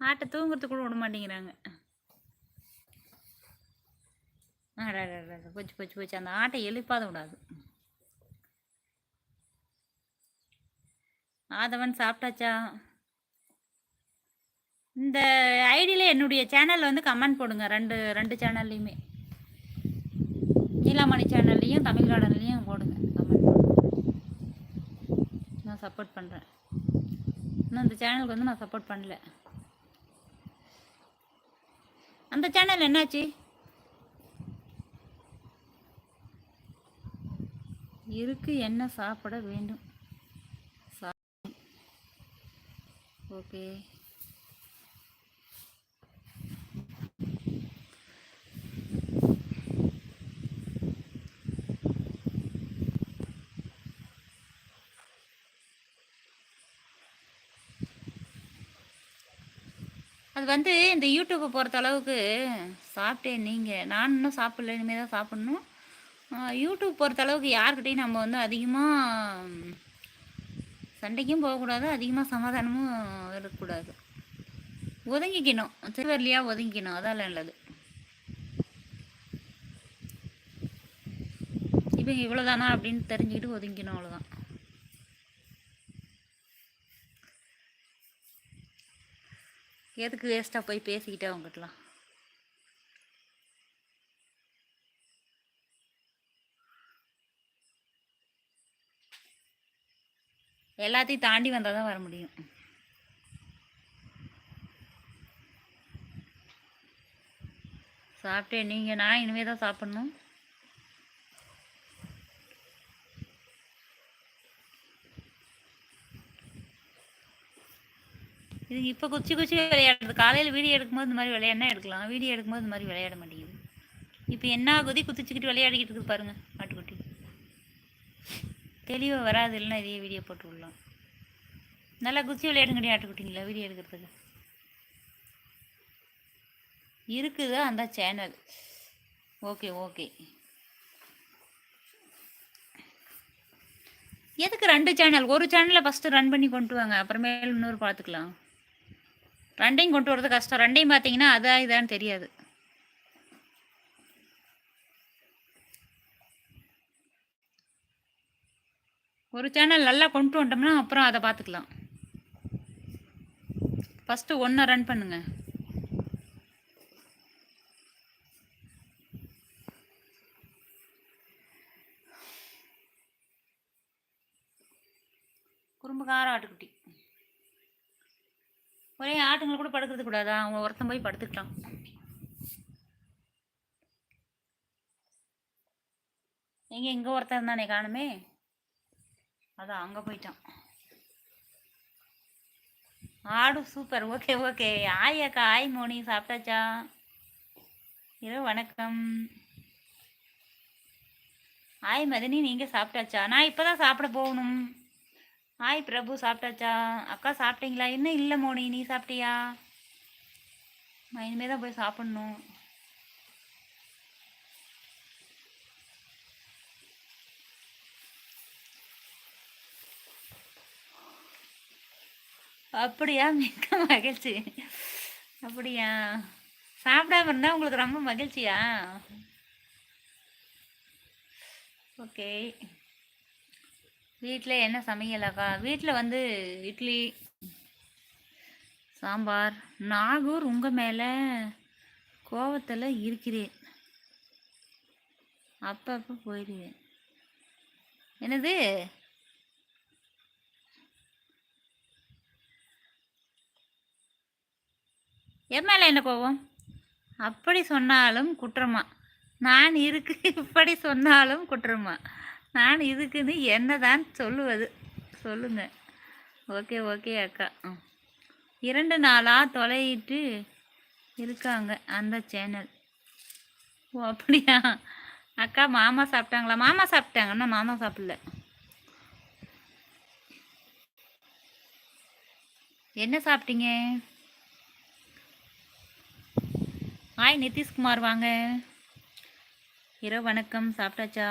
ஆட்டை தூங்குறதுக்கு கூட விட மாட்டேங்கிறாங்க. போச்சு போச்சு போச்சு. அந்த ஆட்டை எழுப்பாத விடாது. ஆதவன் சாப்பிட்டாச்சா? இந்த ஐடியில் என்னுடைய சேனல் வந்து கமெண்ட் போடுங்க. ரெண்டு ரெண்டு சேனல்லையுமே நீலாமணி சேனல்லையும் தமிழ் கார்டன்லேயும் போடுங்க. கமெண்ட் நான் சப்போர்ட் பண்ணுறேன் இன்னும் அந்த சேனலுக்கு வந்து நான் சப்போர்ட் பண்ணல. அந்த சேனல் என்னாச்சு? இருக்கு என்ன சாப்பிட வேண்டும்? ஓகே அது வந்து இந்த யூடியூப்பை பொறுத்த அளவுக்கு சாப்பிட்டேன் நீங்கள் நான் இன்னும் சாப்பிடல இனிமேல் தான் சாப்பிட்ணும். யூடியூப் பொறுத்த அளவுக்கு யார்கிட்டையும் நம்ம வந்து அதிகமாக சண்டைக்கும் போகக்கூடாது அதிகமாக சமாதானமும் இருக்கக்கூடாது. ஒதுங்கிக்கணும். திருவரலியாக ஒதுங்கிக்கணும். அதான் நல்லது. இப்போ இவ்வளோதானா அப்படின்னு தெரிஞ்சுக்கிட்டு ஒதுங்கிக்கணும் அவ்வளோதான் எதுக்கு வேஸ்ட்டாக போய் பேசிக்கிட்டே அவங்ககிட்டலாம் எல்லாத்தையும் தாண்டி வந்தால் தான் வர முடியும். சாப்பிட்டேன். நீங்கள் நான் இனிமேல் தான் சாப்பிட்ணும். இது இப்போ குச்சி குச்சி விளையாடுறது. காலையில் வீடியோ எடுக்கும்போது இந்த மாதிரி விளையாடினா எடுக்கலாம்? வீடியோ எடுக்கும்போது இந்த மாதிரி விளையாட மாட்டேங்குது. இப்போ என்ன ஆகுதி? குதிச்சுக்கிட்டு விளையாடிக்கிட்டு இருக்கு பாருங்க ஆட்டுக்குட்டி தெளிவாக வராது இல்லைன்னா இதே வீடியோ போட்டு விடலாம். நல்லா குச்சி விளையாடுங்கடி ஆட்டுக்குட்டிங்களா வீடியோ எடுக்கிறதுக்கு. இருக்குது? அந்த சேனல். Okay okay. எதுக்கு ரெண்டு சேனல்? ஒரு சேனலை ஃபஸ்ட்டு ரன் பண்ணி கொண்டு வாங்க அப்புறமேல் இன்னொரு பார்த்துக்கலாம். ரெண்டையும் கொண்டு வரது கஷ்டம். ரெண்டையும் பார்த்தீங்கன்னா அதான் இதான்னு தெரியாது. ஒரு சேனல் நல்லா கொண்டு வந்துட்டோம்னா அப்புறம் அதை பார்த்துக்கலாம். ஃபஸ்ட்டு ஒன்றை ரன் பண்ணுங்க. குறும்புகாரம் ஆட்டுக்குட்டி. ஒரே ஆட்டுங்களை கூட படுக்கிறது கூடாதா? அவங்க ஒருத்தன் போய் படுத்துக்கிட்டான். எங்கே இங்கே ஒருத்தன் தானே காணுமே? அதான் அங்கே போயிட்டான். ஆடு சூப்பர் ஓகே ஓகே ஆய் அக்கா. ஆய் மோனி. சாப்பிட்டாச்சா? இரவு வணக்கம். ஆய் மதினி நீங்கள் சாப்பிட்டாச்சா? நான் இப்போ தான் சாப்பிட போகணும். ஹாய் பிரபு சாப்பிட்டாச்சா? அக்கா சாப்பிட்டீங்களா? இன்னும் இல்லை மோனி நீ சாப்பிட்டியா? நான் இனிமேல் தான் போய் சாப்பிட்ணும். அப்படியா? மிக்க மகிழ்ச்சி. அப்படியா? சாப்பிடாம இருந்தால் உங்களுக்கு ரொம்ப மகிழ்ச்சியா? ஓகே வீட்டில் என்ன சமையலாக்கா வீட்டில் வந்து இட்லி சாம்பார் நாகூர் உங்கள் மேலே கோவத்தில் இருக்கிறேன். அப்பப்போ போயிடுவேன் என்னது? என் மேலே என்ன கோவம்? அப்படி சொன்னாலும் குற்றமா. நான் இருக்கு இப்படி சொன்னாலும் குற்றமா. நான் இதுக்குன்னு என்னதான் சொல்லுவது? சொல்லுங்க. ஓகே ஓகே அக்கா. இரண்டு நாளாக தொலையிட்டு இருக்காங்க அந்த சேனல். ஓ அப்படியா? அக்கா மாமா சாப்பிட்டாங்களா? மாமா சாப்பிட்டாங்கன்னா மாமா சாப்பிடல. என்ன சாப்பிட்டீங்க? ஹாய் நிதிஷ்குமார் வாங்க. இரவு வணக்கம். சாப்பிட்டாச்சா?